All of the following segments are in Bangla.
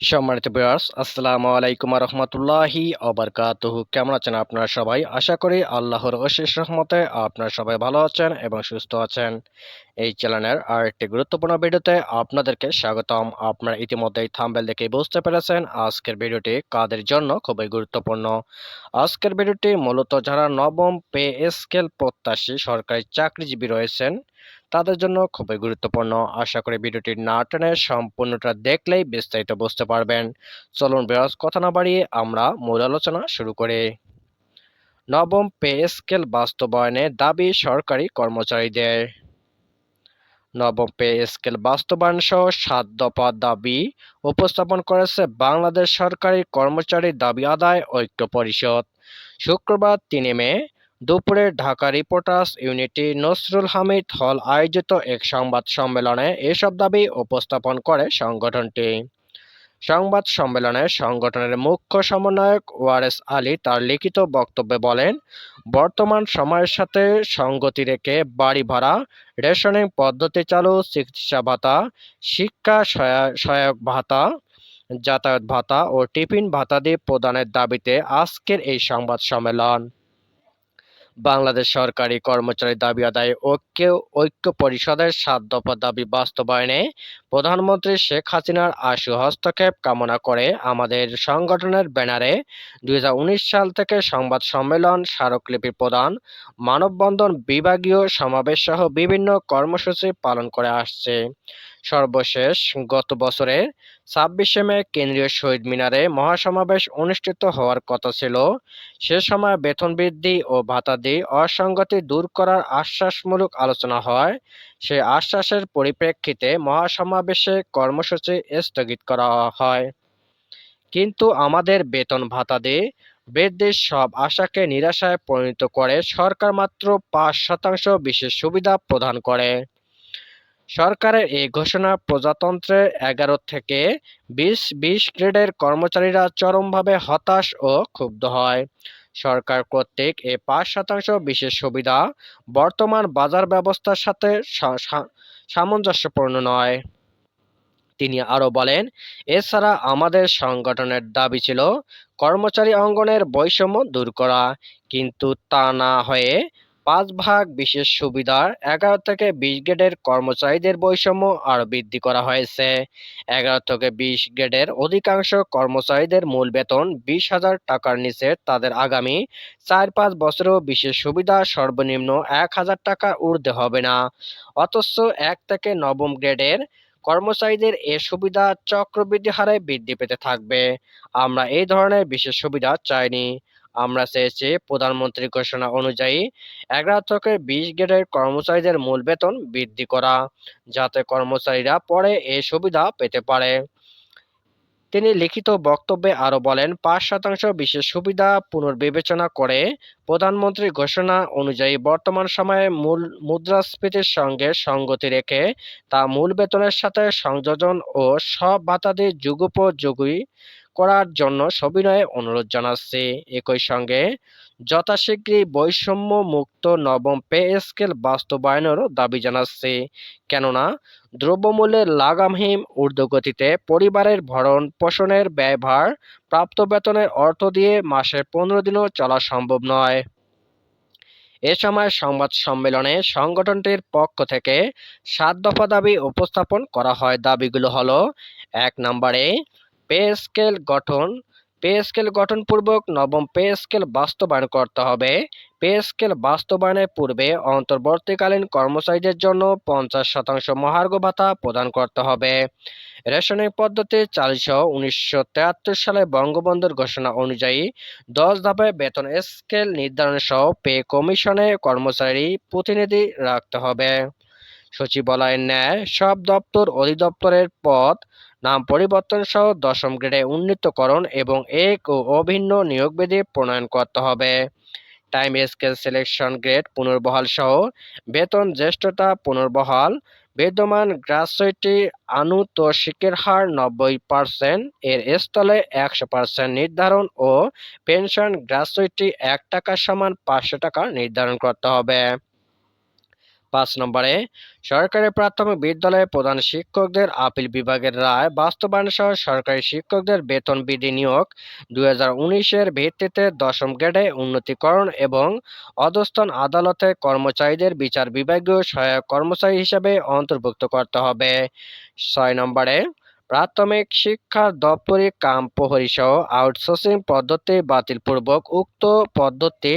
সম্মানিত ভিউয়ার্স আসসালামু আলাইকুম রহমতুল্লাহি অবরকাতুহ কেমন আছেন আপনারা সবাই? আশা করি আল্লাহর অশেষ রহমতে আপনারা সবাই ভালো আছেন এবং সুস্থ আছেন। এই চ্যানেলের আর একটি গুরুত্বপূর্ণ ভিডিওতে আপনাদেরকে স্বাগতম। আপনারা ইতিমধ্যেই থাম্বেল দেখে বুঝতে পেরেছেন আজকের ভিডিওটি কাদের জন্য খুবই গুরুত্বপূর্ণ। আজকের ভিডিওটি মূলত যারা নবম পে স্কেল প্রত্যাশী সরকারি চাকরিজীবী রয়েছেন তাদের জন্য খুবই গুরুত্বপূর্ণ। আশা করি ভিডিওটি না টেনে সম্পূর্ণটা দেখলেই বিস্তারিত বুঝতে পারবেন। চলুন বিরাজ কথা না বাড়িয়ে আমরা মূল আলোচনা শুরু করি। নবম পে স্কেল বাস্তবায়নে দাবি সরকারি কর্মচারীদের। নবম পে স্কেল বাস্তবায়ন সহ সাত দফা দাবি উপস্থাপন করেছে বাংলাদেশ সরকারি কর্মচারী দাবি আদায় ঐক্য পরিষদ। শুক্রবার তিনে মে দুপুরে Dhaka reporters unity Nasrul Hamid hall আয়োজিত এক সংবাদ সম্মেলনে এসব দাবি উপস্থাপন করে সংগঠনটি। সংবাদ সম্মেলনে সংগঠনের মুখ্য সমন্বয়ক ওয়ারেস আলী তার লিখিত বক্তব্যে বলেন, বর্তমান সময়ের সাথে সঙ্গতি রেখে বাড়ি ভাড়া, রেশনিং পদ্ধতি চালু, চিকিৎসা ভাতা, শিক্ষা সহায়ক ভাতা, যাতায়াত ভাতা ও টিফিন ভাতা ভাতাদি প্রদানের দাবিতে আজকের এই সংবাদ সম্মেলন। বাংলাদেশ সরকারি কর্মচারী দাবি আদায় ঐক্য ঐক্য পরিষদের সাত দফা দাবি বাস্তবায়নে প্রধানমন্ত্রী শেখ হাসিনার আশু হস্তক্ষেপ কামনা করে আমাদের সংগঠনের ব্যানারে দুই সাল থেকে সংবাদ সম্মেলন, স্মারকলিপি প্রদান, মানববন্ধন বিভাগীয় সমাবেশ সহ বিভিন্ন কর্মসূচি পালন করে আসছে। সর্বশেষ, গত বছরের ছাব্বিশে মে কেন্দ্রীয় শহীদ মিনারে মহাসমাবেশ অনুষ্ঠিত হওয়ার কথা ছিল। সে সময় বেতন বৃদ্ধি ও ভাতাদি অসঙ্গতি দূর করার আশ্বাসমূলক আলোচনা হয়। সে আশ্বাসের পরিপ্রেক্ষিতে মহাসমাবেশে কর্মসূচি স্থগিত করা হয়। কিন্তু আমাদের বেতন ভাতাদি বৃদ্ধির সব আশাকে নিরাশায় পরিণত করে সরকার মাত্র পাঁচ শতাংশ বিশেষ সুবিধা প্রদান করে। সরকারের এই ঘোষণা প্রজাতন্ত্রের এগারো থেকে বিশ বিশ গ্রেডের কর্মচারীরা চরমভাবে হতাশ ও ক্ষুব্ধ হয়। সরকার কর্তৃক এ পাঁচ শতাংশ বিশেষ সুবিধা বর্তমান বাজার ব্যবস্থার সাথে সামঞ্জস্যপূর্ণ নয়। তিনি আরও বলেন, এছাড়া আমাদের সংগঠনের দাবি ছিল কর্মচারী অঙ্গনের বৈষম্য দূর করা। কিন্তু তা না হয়ে পাঁচ ভাগ বিশেষ সুবিধার এগারো থেকে বিশ গ্রেডের কর্মচারীদের বৈষম্য আরও বৃদ্ধি করা হয়েছে। এগারো থেকে বিশ গ্রেডের অধিকাংশ কর্মচারীদের মূল বেতন বিশ হাজার টাকার নিচে। তাদের আগামী চার পাঁচ বছরেও বিশেষ সুবিধা সর্বনিম্ন এক হাজার টাকা ঊর্ধ্বে হবে না। অথচ এক থেকে নবম গ্রেডের কর্মচারীদের এ সুবিধা চক্রবৃদ্ধি হারে বৃদ্ধি পেতে থাকবে। আমরা এই ধরনের বিশেষ সুবিধা চাইনি। আমরা চেয়েছি প্রধানমন্ত্রীর ঘোষণা অনুযায়ী এগারো থেকে বিশ গ্রেডের কর্মচারীদের মূল বেতন বৃদ্ধি করা, যাতে কর্মচারীরা পরে এই সুবিধা পেতে পারে। তিনি লিখিত বক্তব্যে আরও বলেন, পাঁচ শতাংশ বিশেষ সুবিধা পুনর্বিবেচনা করে প্রধানমন্ত্রীর ঘোষণা অনুযায়ী বর্তমান সময়ে মূল মুদ্রাস্ফীতির সঙ্গে সঙ্গতি রেখে তা মূল বেতনের সাথে সংযোজন ও সব ভাতাদি যুগোপযোগী করার জন্য সবিনয়ে অনুরোধ জানাচ্ছি। একই সঙ্গে যথাশীঘ্রই বৈষম্য মুক্ত নবম পে স্কেল বাস্তবায়নেরও দাবি জানাচ্ছি। কেননা, দ্রব্যমূল্যের লাগামহীন ঊর্ধ্বগতিতে পরিবারের ভরণ পোষণের ব্যয়ভার প্রাপ্ত বেতনের অর্থ দিয়ে মাসে পনেরো দিনও চলা সম্ভব নয়। এ সময় সংবাদ সম্মেলনে সংগঠনটির পক্ষ থেকে সাত দফা দাবি উপস্থাপন করা হয়। দাবিগুলো হলো, এক নম্বরে পে স্কেল গঠন পে স্কেল গঠনপূর্বক নবম পে স্কেল বাস্তবায়ন করতে হবে। পে স্কেল বাস্তবায়নের পূর্বে অন্তর্বর্তীকালীন কর্মচারীদের জন্য পঞ্চাশ শতাংশ মহার্ঘ ভাতা প্রদান করতে হবে। রেশনিং পদ্ধতি চালসহ উনিশশো তেয়াত্তর সালে বঙ্গবন্ধুর ঘোষণা অনুযায়ী দশ ধাপে বেতন স্কেল নির্ধারণ সহ পে কমিশনে কর্মচারী প্রতিনিধি রাখতে হবে। সচিবালয়ের ন্যায় সব দপ্তর অধিদপ্তরের পদ নাম পরিবর্তন সহ দশম গ্রেডে উন্নীতকরণ এবং এক ও অভিন্ন নিয়োগবিধি প্রণয়ন করতে হবে। টাইম স্কেল সিলেকশন গ্রেড পুনর্বহাল সহ বেতন জ্যেষ্ঠতা পুনর্বহাল, বিদ্যমান গ্রাসুইটি আনুতোষিকের হার নব্বই পার্সেন্ট এর স্থলে একশো পার্সেন্ট নির্ধারণ ও পেনশন গ্রাসুইটি এক টাকা সমান পাঁচশো টাকা নির্ধারণ করতে হবে। পাঁচ নম্বরে, সরকারি প্রাথমিক বিদ্যালয়ে প্রধান শিক্ষকদের আপিল বিভাগের রায় বাস্তবায়ন সহ সরকারি শিক্ষকদের বেতন বিধি নিয়োগ দুই এর ভিত্তিতে দশম গ্রেডে উন্নতিকরণ এবং অধস্তন আদালতে কর্মচারীদের বিচার বিভাগীয় সহায়ক কর্মচারী হিসেবে অন্তর্ভুক্ত করতে হবে। ছয় নম্বরে প্রাথমিক শিক্ষার দপ্তরি কাম প্রহরী সহ আউটসোর্সিং পদ্ধতি বাতিলপূর্বক উক্ত পদ্ধতি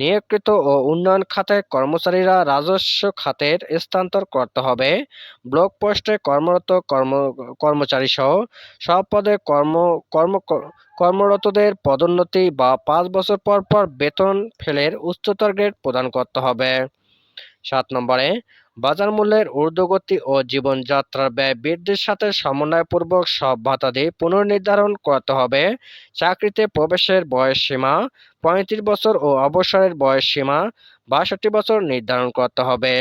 নিয়োগকৃত ও উন্নয়ন খাতের কর্মচারীরা রাজস্ব খাতের স্থানান্তর করতে হবে। ব্লক পোস্টে কর্মরত কর্ম, কর্মচারী সহ সব পদে কর্ম কর্ম, কর্মরতদের পদোন্নতি বা পাঁচ বছর পর পর বেতন ফেলের উচ্চতর গ্রেড প্রদান করতে হবে। সাত নম্বরে, বাজার মূল্যের ঊর্ধ্বগতি ও জীবনযাত্রার ব্যয় বৃদ্ধির সাথে সমন্বয়পূর্বক সব ভাতাদি পুনর্নির্ধারণ করতে হবে। চাকরিতে প্রবেশের বয়স সীমা পঁয়ত্রিশ বছর ও অবসরের বয়স সীমা বাষট্টি বছর নির্ধারণ করতে হবে।